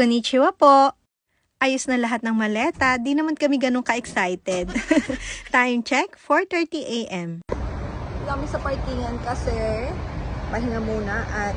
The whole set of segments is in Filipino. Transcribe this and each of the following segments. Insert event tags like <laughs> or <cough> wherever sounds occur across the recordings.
Konnichiwa po! Ayos na lahat ng maleta, di naman kami ganun ka-excited. <laughs> Time check, 4.30 a.m. kami sa parkingan kasi pahinga muna at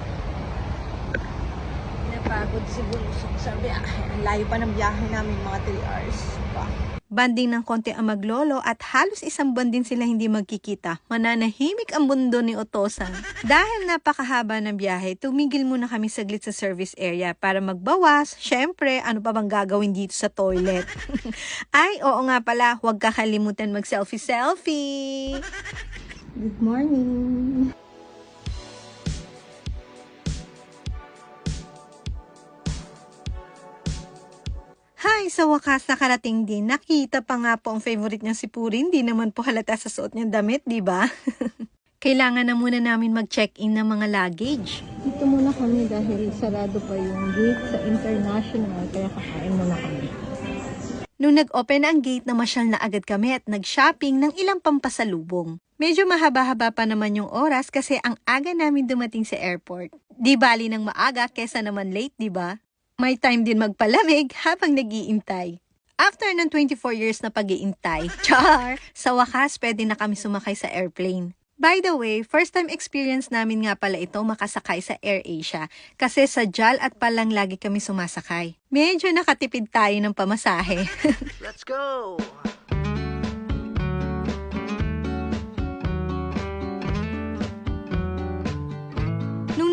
napagod si Bulusok sa biyahe. Ang layo pa ng biyahe namin, mga 3 hours pa. Banding ng konti ang maglolo at halos isang buwan din sila hindi magkikita. Mananahimik ang mundo ni Otosan. Dahil napakahaba ng biyahe, tumigil muna kami saglit sa service area para magbawas. Syempre, ano pa bang gagawin dito sa toilet? <laughs> Ay, oo nga pala, huwag kakalimutan mag-selfie-selfie. Good morning! Hi, sa wakas nakarating din. Nakita pa nga po ang favorite niya si Purin. Di naman po halata sa suot niyang damit, di ba? <laughs> Kailangan na muna namin mag-check-in ng mga luggage. Dito muna kami dahil sarado pa yung gate sa international kaya kakain muna kami. Nung nag-open ang gate na masyal na agad kami at nag-shopping ng ilang pampasalubong. Medyo mahaba-haba pa naman yung oras kasi ang aga namin dumating sa airport. Di bali ng maaga kesa naman late, di ba? May time din magpalamig habang nag-iintay. After ng 24 years na pag-iintay, <laughs> char, sa wakas pwede na kami sumakay sa airplane. By the way, first time experience namin nga pala ito makasakay sa AirAsia kasi sa JAL at palang lagi kami sumasakay. Medyo nakatipid tayo ng pamasahe. <laughs> Let's go!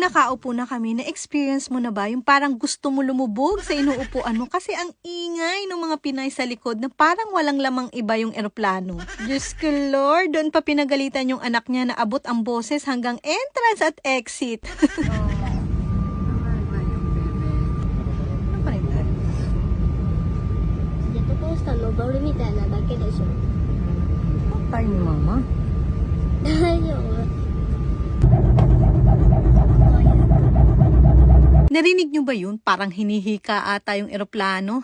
Nung nakaupo na kami, na-experience mo na ba yung parang gusto mo lumubog sa inuupuan mo kasi ang ingay ng mga Pinay sa likod na parang walang lamang iba yung eroplano. Diyos ko Lord, doon pa pinagalitan yung anak niya na abot ang boses hanggang entrance at exit. Ano pa rin tayo? ジェットコースター登るみたいなだけでしょ Tayo ni mama. 大丈夫 <laughs> Narinig nyo ba yun? Parang hinihika ata yung eroplano. <laughs>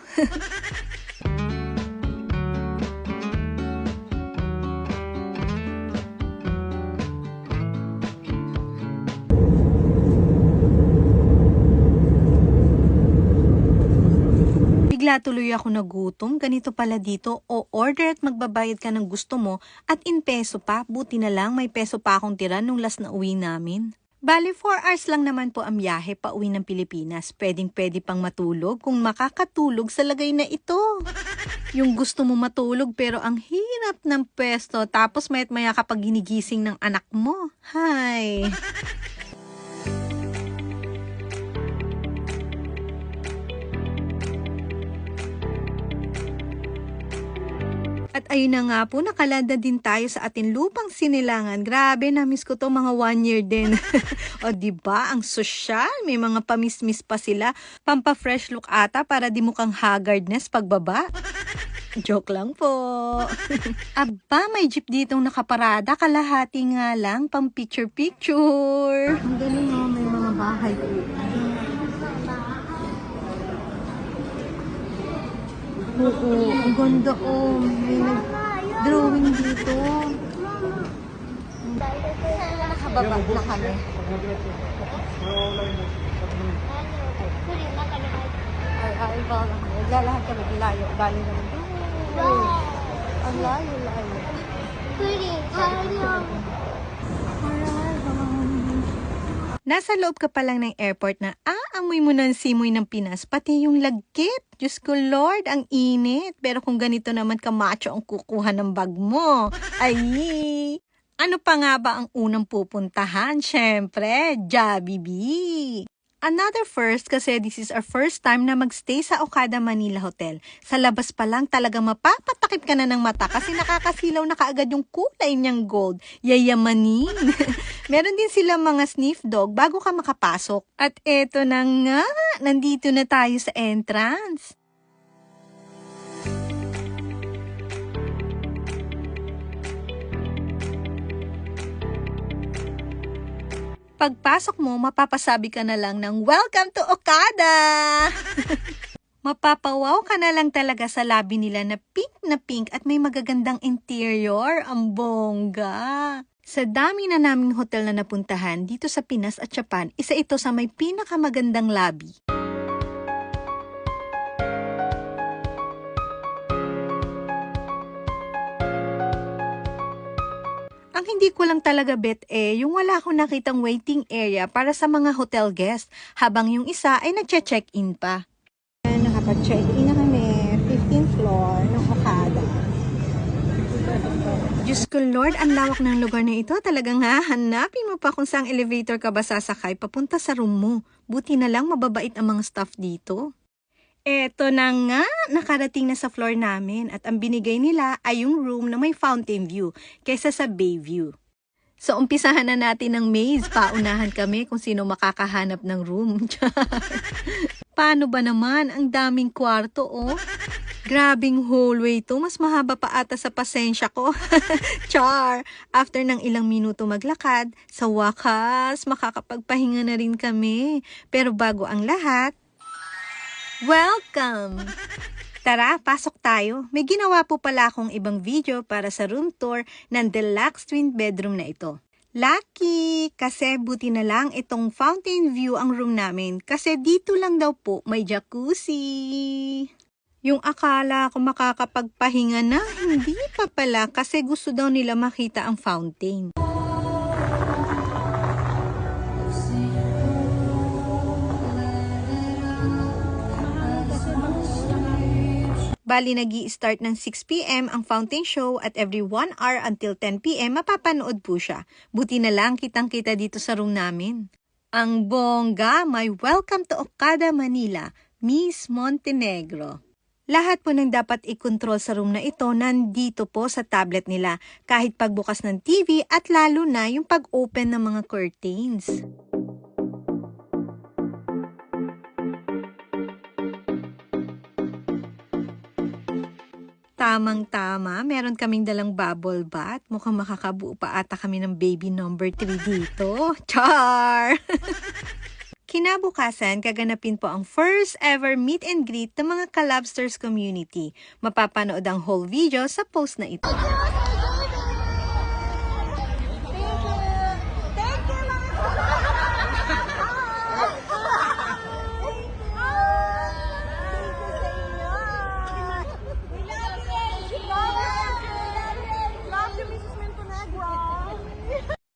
Bigla tuloy ako nagutom, ganito pala dito, o order at magbabayad ka ng gusto mo, at in peso pa, buti na lang may peso pa akong tira nung last na uwi namin. Bali, 4 hours lang naman po ang biyahe pa uwi ng Pilipinas. Pwedeng pwede pang matulog kung makakatulog sa lagay na ito. Yung gusto mo matulog pero ang hirap ng pwesto tapos mayat maya kapag ginigising ng anak mo. Hi! Ayun na nga po, nakalanda din tayo sa ating lupang sinilangan. Grabe, namiss ko to mga one year din. <laughs> o di ba ang sosyal, may mga pamismis pa sila. Pampa-fresh look ata para di mukhang haggardness pagbaba. <laughs> Joke lang po. <laughs> Aba, may jeep ditong nakaparada. Kalahati nga lang, pang picture-picture. Ang galing mo, may mga bahay po. Oo, ang ganda oh. May nag-drawing dito. Nakababa na kami. Ay, ay, baka na. Lalahat kami layo. Galing naman. Ang layo, layo. Pretty, how long? Nasa loob ka pa lang ng airport na aamoy mo ng simoy ng Pinas, pati yung lagkit. Diyos ko Lord, ang init. Pero kung ganito naman kamacho ang kukuha ng bag mo, ay... Ano pa nga ba ang unang pupuntahan? Siyempre, Jollibee. Another first kasi this is our first time na magstay sa Okada Manila Hotel. Sa labas pa lang talaga mapapatakip ka na ng mata kasi nakakasilaw na kaagad yung kulay niyang gold. Yayamanin. <laughs> Meron din sila mga sniff dog bago ka makapasok. At eto na nga, nandito na tayo sa entrance. Pagpasok mo, mapapasabi ka na lang ng Welcome to Okada! <laughs> Mapapawaw ka na lang talaga sa labi nila na pink na pink at may magagandang interior. Ang bongga! Sa dami na naming hotel na napuntahan dito sa Pinas at Japan, isa ito sa may pinakamagandang lobby. Ang hindi ko lang talaga bet eh, yung wala akong nakitang waiting area para sa mga hotel guests, habang yung isa ay nagche-check-in pa. Nakapag-check-in na kami, 15th floor ng Okada. Diyos ko Lord, ang lawak ng lugar na ito. Talagang hahanapin mo pa kung saang elevator ka ba sasakay papunta sa room mo. Buti na lang mababait ang mga staff dito. Eto na nga, nakarating na sa floor namin at ang binigay nila ay yung room na may fountain view kaysa sa bay view. So, umpisahan na natin ng maze. Paunahan kami kung sino makakahanap ng room. <laughs> Paano ba naman? Ang daming kwarto, oh. Grabing hallway to. Mas mahaba pa ata sa pasensya ko. <laughs> Char! After ng ilang minuto maglakad, sa wakas, makakapagpahinga na rin kami. Pero bago ang lahat, welcome! Tara, pasok tayo. May ginawa po pala akong ibang video para sa room tour ng deluxe twin bedroom na ito. Lucky! Kasi buti na lang itong fountain view ang room namin kasi dito lang daw po may jacuzzi. Yung akala ko makakapagpahinga na, hindi pa pala kasi gusto daw nila makita ang fountain. Bali, nag start ng 6pm ang fountain show at every 1 hour until 10pm mapapanood po siya. Buti na lang kitang-kita dito sa room namin. Ang bongga, may welcome to Okada, Manila, Miss Montenegro. Lahat po ng dapat i-control sa room na ito nandito po sa tablet nila kahit pagbukas ng TV at lalo na yung pag-open ng mga curtains. Tamang-tama, meron kaming dalang bubble bath. Mukhang makakabuo pa ata kami ng baby number 3 dito. <laughs> Char! <laughs> Kinabukasan, kaganapin po ang first ever meet and greet ng mga Kalabsters community. Mapapanood ang whole video sa post na ito.